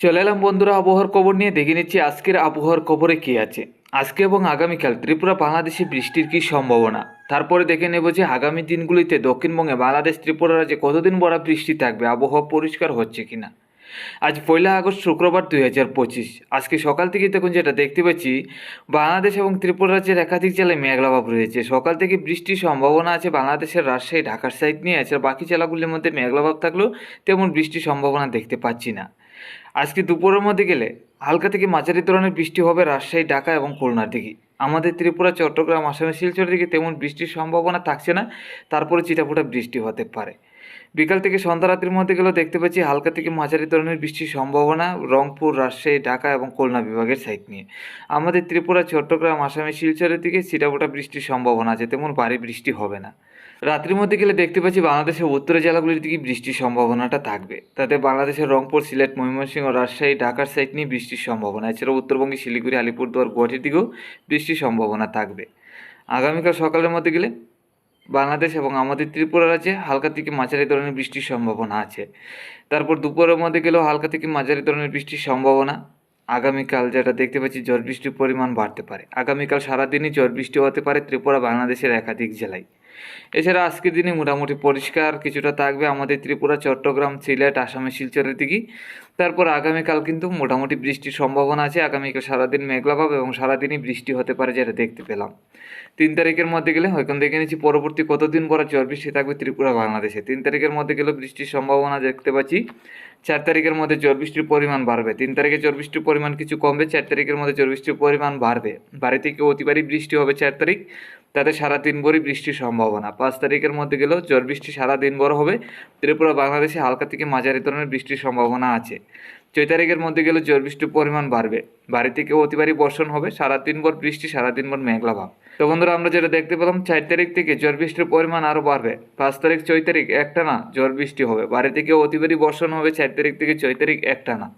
চলে এলাম বন্ধুরা আবহাওয়ার খবর নিয়ে। দেখে নিচ্ছি আজকের আবহাওয়ার খবরে কী আছে। আজকে এবং আগামীকাল ত্রিপুরা, বাংলাদেশে বৃষ্টির কী সম্ভাবনা? তারপরে দেখে নেব যে আগামী দিনগুলিতে দক্ষিণবঙ্গে বাংলাদেশ, ত্রিপুরা রাজ্যে কতদিন বড় বৃষ্টি থাকবে? আবহাওয়া পরিষ্কার হচ্ছে কিনা? আজ পয়লা আগস্ট শুক্রবার দুই হাজার পঁচিশ। আজকে সকাল থেকে দেখুন যেটা দেখতে পাচ্ছি, বাংলাদেশ এবং ত্রিপুরা রাজ্যের একাধিক জেলায় মেঘলাভাব রয়েছে। সকাল থেকে বৃষ্টির সম্ভাবনা আছে বাংলাদেশের রাজশাহী, ঢাকার সাইড নিয়ে আছে বাকি জেলাগুলির মধ্যে মেঘলাভাব থাকলেও তেমন বৃষ্টির সম্ভাবনা দেখতে পাচ্ছি না। আজকে দুপুরের মধ্যে গেলে হালকা থেকে মাঝারি ধরনের বৃষ্টি হবে রাজশাহী, ঢাকা এবং খুলনার দিকে। আমাদের ত্রিপুরা, চট্টগ্রাম, আসামের শিলচর দিকে তেমন বৃষ্টির সম্ভাবনা থাকছে না, তারপরে চিটাফোটা বৃষ্টি হতে পারে। বিকাল থেকে সন্ধ্যা রাত্রির মধ্যে গেলেও দেখতে পাচ্ছি হালকা থেকে মাঝারি ধরনের বৃষ্টির সম্ভাবনা রংপুর, রাজশাহী, ঢাকা এবং খুলনা বিভাগের সাইড নিয়ে। আমাদের ত্রিপুরা, চট্টগ্রাম, আসামের শিলচরের দিকে চিটাফোটা বৃষ্টির সম্ভাবনা আছে, তেমন ভারী বৃষ্টি হবে না। রাত্রির মধ্যে গেলে দেখতে পাচ্ছি বাংলাদেশের উত্তরের জেলাগুলির দিকে বৃষ্টির সম্ভাবনাটা থাকবে। তাতে বাংলাদেশের রংপুর, সিলেট, ময়মনসিংহ, রাজশাহী, ঢাকার সাইড নিয়ে বৃষ্টির সম্ভাবনা। এছাড়াও উত্তরবঙ্গে শিলিগুড়ি, আলিপুরদুয়ার, গুয়াহাটির দিকেও বৃষ্টির সম্ভাবনা থাকবে। আগামীকাল সকালের মধ্যে গেলে বাংলাদেশ এবং আমাদের ত্রিপুরা রাজ্যে হালকা থেকে মাঝারি ধরনের বৃষ্টির সম্ভাবনা আছে। তারপর দুপুরের মধ্যে গেলেও হালকা থেকে মাঝারি ধরনের বৃষ্টির সম্ভাবনা। আগামীকাল যেটা দেখতে পাচ্ছি, ঝড় বৃষ্টির পরিমাণ বাড়তে পারে। আগামীকাল সারাদিনই ঝড় বৃষ্টি হতে পারে ত্রিপুরা, বাংলাদেশের একাধিক জেলায়। এছাড়া আজকের দিনে মোটামুটি পরিষ্কার, কিছুটা থাকবে আমাদের ত্রিপুরা, চট্টগ্রাম, সিলেট, আসামের শিলচরের দিকে। তারপর আগামীকাল কিন্তু মোটামুটি বৃষ্টির সম্ভাবনা আছে। আগামীকাল সারাদিন মেঘলা পাবে এবং সারাদিনই বৃষ্টি হতে পারে যেটা দেখতে পেলাম। তিন তারিখের মধ্যে গেলে এখন দেখে নিচ্ছি পরবর্তী কতদিন পর ঝড় বৃষ্টি থাকবে ত্রিপুরা, বাংলাদেশে। তিন তারিখের মধ্যে গেলে বৃষ্টির সম্ভাবনা দেখতে পাচ্ছি। চার তারিখের মধ্যে ঝড় বৃষ্টির পরিমাণ বাড়বে। তিন তারিখে ঝড় বৃষ্টির পরিমাণ কিছু কমবে, চার তারিখের মধ্যে ঝড় বৃষ্টির পরিমাণ বাড়বে। বাড়ি থেকে অতিবারই বৃষ্টি হবে চার তারিখ। তাতে সারা দিন ভরই বৃষ্টির সম্ভাবনা। পাঁচ তারিখের মধ্যে গেলেও ঝড় বৃষ্টি সারা দিন হবে। ত্রিপুরা, বাংলাদেশে হালকা থেকে মাঝারি ধরনের বৃষ্টির সম্ভাবনা আছে। ছয় তারিখের মধ্যে গেলে ঝড় বৃষ্টির পরিমাণ বাড়বে। বাড়ি থেকে অতিবারই বর্ষণ হবে সারা দিন ভর বৃষ্টি সারা দিন ভর মেঘলা ভাব। তো বন্ধুরা, আমরা যেটা দেখতে পেলাম, চার তারিখ থেকে ঝড় বৃষ্টির পরিমাণ আরও বাড়বে। পাঁচ তারিখ ছয় তারিখ একটা না ঝড় বৃষ্টি হবে। বাড়ি থেকে অতিবারই বর্ষণ হবে, চার তারিখ থেকে ছয় তারিখ একটা না।